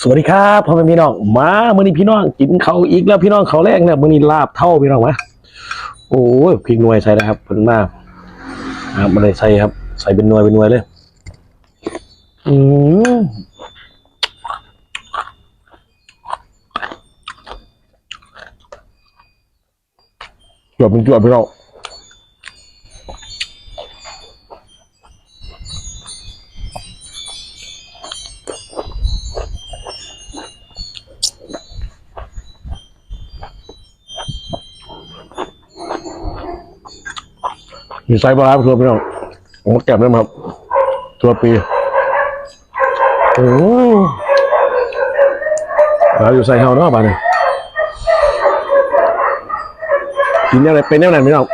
สวัสดีครับพ่อแม่พี่น้องมาเมื่อนี้พี่น้องกินเขาอีกแล้วพี่น้องเขาแรกเนี่ยมื่อนี้ลาบเท่าพี่น้องมะโอ้ยพริกหน่วยใส่นะครับเพิ่นมากครับมาเลยใส่ครับ ใส่เป็นหน่วยเป็นหน่วยเลย อืมจวบเป็นจวบพี่น้อง มีไซส์ปลาร้าตัวพี่น้องผมก็แก็บได้มาครับตัวปีโอ้ปลาอยู่ใส่เฮาเนาะปลาเนี่ยกินแนวไหนเป็นแนวไหนพี่น้อง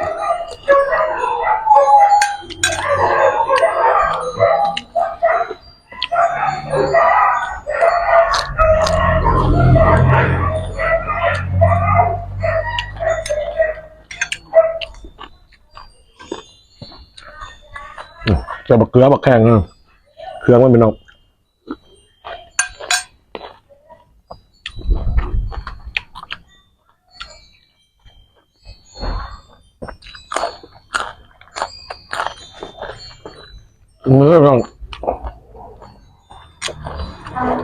จะบักเกลือบักแข้งเนะเครื่องมันเป็นน้องมือน้อง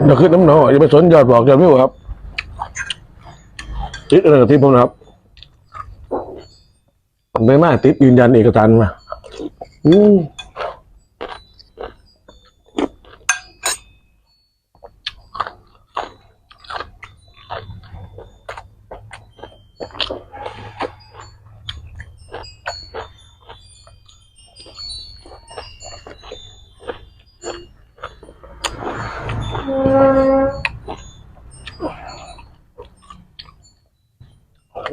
อย่าขึ้นน้ำหนออย่าไปสนยอดบอกยอดวิวครับติดอะไรกับที่ผมนะครับไม่มากติดยืนยันเอกสารมา อืม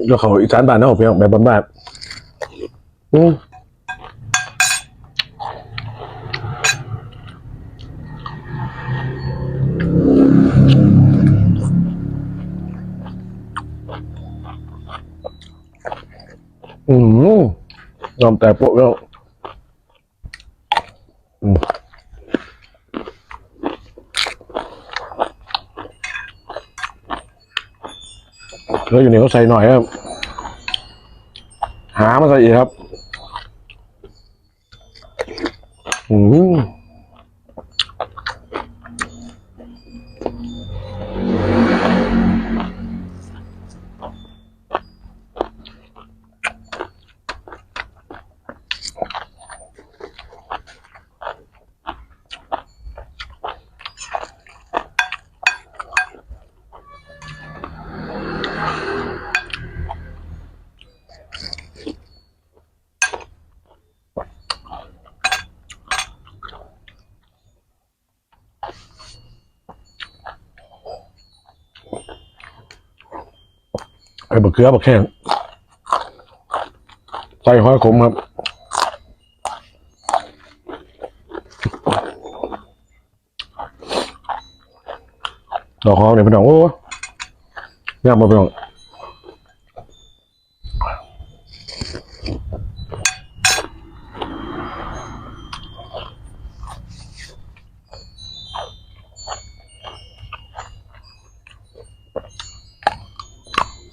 เดี๋ยวเขาอีสานบ้านเนาะเพียงแบบบ้านๆอืมอืมยอมแต่โปะแล้วอืมแล้วอยู่นี่เขาใส่หน่อยครับ หามาใส่อีกครับ อืม ไอ้บะเขือบักแข้งใส่หอยขมครับดอกหอมเนี่ยเป็นดอกโอ้ยยากมาพี่น้อง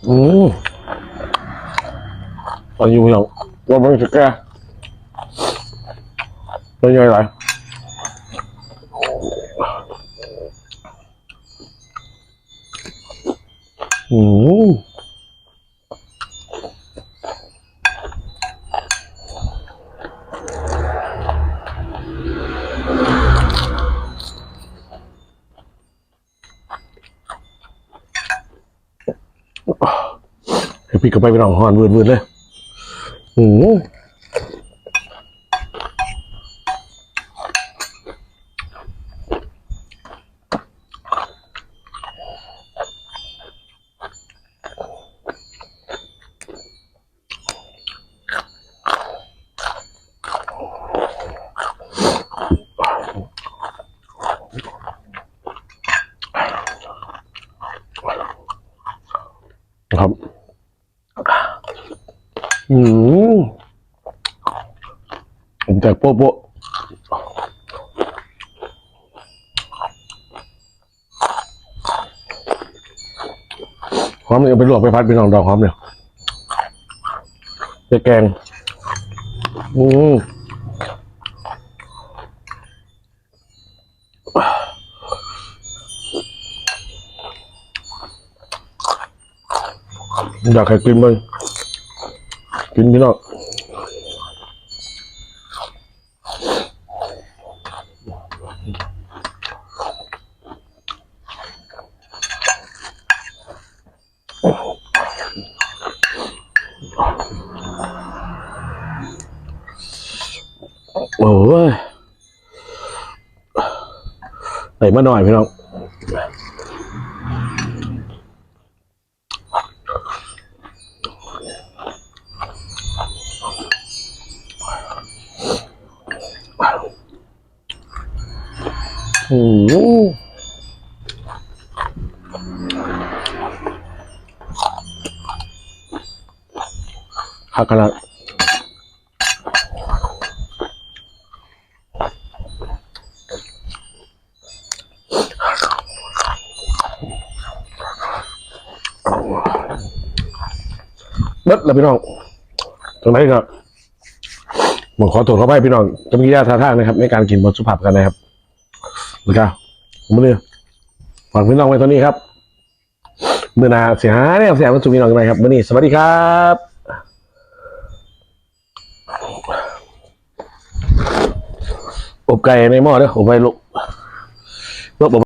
อืมตอนอยู่เป็นดอกว่ามันจะแก่เป็นยังไงอืม พี่ก็ไปไปลองหอนวืดวืดเลย อืมครับ อืม ผมแตกโป๊ะโป๊ะหอมเนี่ยเอาไปลวกไปพัดพี่น้องดอกหอมเนี่ยจะแกง อืมอยากให้กินเลย กินพี่น้องโอ้ยใส่มาหน่อยพี่น้อง อืมหักขนาดเบิดแล้วพี่น้องตรงไหนครับผมขอตรวจเข้าไปพี่น้องจะมีญาติท่าทางนะครับ ในการกินบนสุภาพกันนะครับ นะครับผมเลยฝากพี่น้องไว้ตอนนี้ครับเมื่อนาเสียหายเนี่ยเสียมันสุขพี่น้องกันไหมครับวันนี้สวัสดีครับอบไก่ในหม้อเด้ออบไก่ลูกลูกอบ